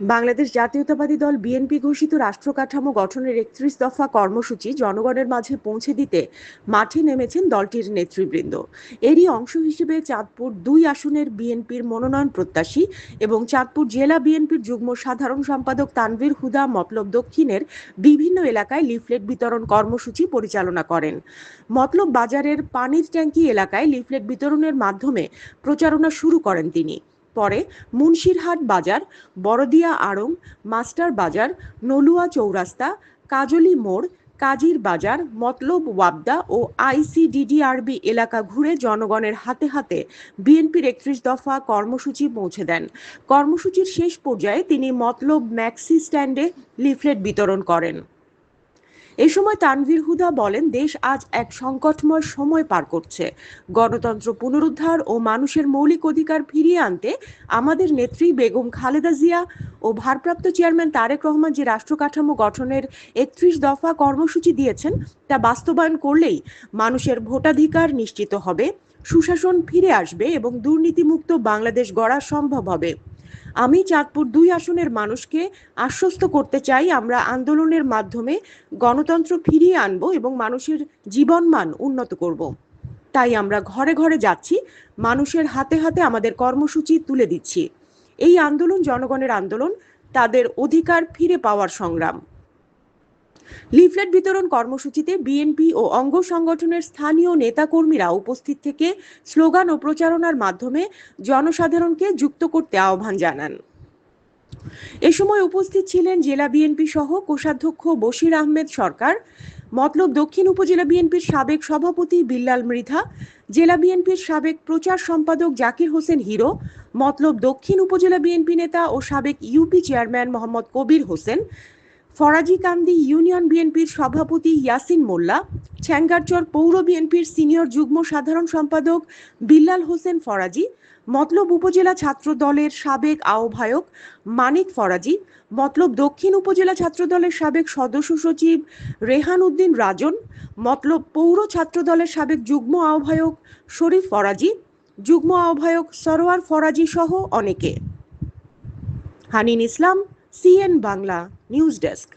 বাংলাদেশ জাতীয়তাবাদী দল বিএনপি ঘোষিত রাষ্ট্র কাঠামো গঠনের একত্রিশ দফা কর্মসূচি জনগণের মাঝে পৌঁছে দিতে মাঠে নেমেছেন দলটির নেতৃবৃন্দ। এরই অংশ হিসেবে চাঁদপুর দুই আসনের বিএনপির মনোনয়ন প্রত্যাশী এবং চাঁদপুর জেলা বিএনপির যুগ্ম সাধারণ সম্পাদক তানভীর হুদা মতলব দক্ষিণের বিভিন্ন এলাকায় লিফলেট বিতরণ কর্মসূচি পরিচালনা করেন। মতলব বাজারের পানির ট্যাঙ্কি এলাকায় লিফলেট বিতরণের মাধ্যমে প্রচারণা শুরু করেন তিনি। পরে মুন্সিরহাট বাজার, বড়দিয়া আড়ং, মাস্টার বাজার, নলুয়া চৌরাস্তা, কাজলি মোড়, কাজীর বাজার, মতলব ওয়াবদা ও আইসিডিডিআরবি এলাকা ঘুরে জনগণের হাতে হাতে বিএনপির একত্রিশ দফা কর্মসূচি পৌঁছে দেন। কর্মসূচির শেষ পর্যায়ে তিনি মতলব ম্যাক্সি স্ট্যান্ডে লিফলেট বিতরণ করেন। এ সময় তানভীর হুদা বলেন, দেশ আজ এক সংকটময় সময় পার করছে। গণতন্ত্র পুনরুদ্ধার ও মানুষের মৌলিক অধিকার ফিরিয়ে আনতে আমাদের নেত্রী বেগম খালেদা জিয়া ও ভারপ্রাপ্ত চেয়ারম্যান তারেক রহমান যে রাষ্ট্র কাঠামো গঠনের একত্রিশ দফা কর্মসূচি দিয়েছেন, তা বাস্তবায়ন করলেই মানুষের ভোটাধিকার নিশ্চিত হবে, সুশাসন ফিরে আসবে এবং দুর্নীতিমুক্ত বাংলাদেশ গড়া সম্ভব হবে। আমি চাঁদপুর দুই আসনের মানুষকে আশ্বস্ত করতে চাই, আমরা আন্দোলনের মাধ্যমে গণতন্ত্র ফিরিয়ে আনব এবং মানুষের জীবনমান উন্নত করব। তাই আমরা ঘরে ঘরে যাচ্ছি, মানুষের হাতে হাতে আমাদের কর্মসূচি তুলে দিচ্ছি। এই আন্দোলন জনগণের আন্দোলন, তাদের অধিকার ফিরে পাওয়ার সংগ্রাম। লিফলেট বিতরণ কর্মসূচিতে বিএনপি ও অঙ্গ সংগঠনের স্থানীয় নেতাকর্মীরা উপস্থিত থেকে স্লোগান ও প্রচারণার মাধ্যমে জনসাধারণকে যুক্ত করতে আহ্বান জানান। এ সময় উপস্থিত ছিলেন জেলা বিএনপি সহ কোষাধ্যক্ষ বশির আহমেদ সরকার, মতলব দক্ষিণ উপজেলা বিএনপির সাবেক সভাপতি বিল্লাল মৃধা, জেলা বিএনপির সাবেক প্রচার সম্পাদক জাকির হোসেন হিরো, মতলব দক্ষিণ উপজেলা বিএনপি নেতা ও সাবেক UP chairman Mohammad Kabir Hossain Farajikandi union বিএনপির সভাপতি ইয়াসিন মোল্লা ছ্যাঙ্গারচর পৌর বিএনপির সিনিয়র যুগ্ম সাধারণ সম্পাদক বিল্লাল হোসেন ফরাজি, মতলব উপজেলা ছাত্র দলের সাবেক আহ্বায়ক মানিক ফরাজি, মতলব দক্ষিণ উপজেলা ছাত্র দলের সাবেক সদস্য সচিব রেহান উদ্দিন রাজন, মতলব পৌর ছাত্র দলের সাবেক যুগ্ম আহ্বায়ক শরীফ ফরাজি, যুগ্ম আহ্বায়ক সরোয়ার ফরাজি সহ অনেকে। Hanin Islam, CN Bangla, news desk.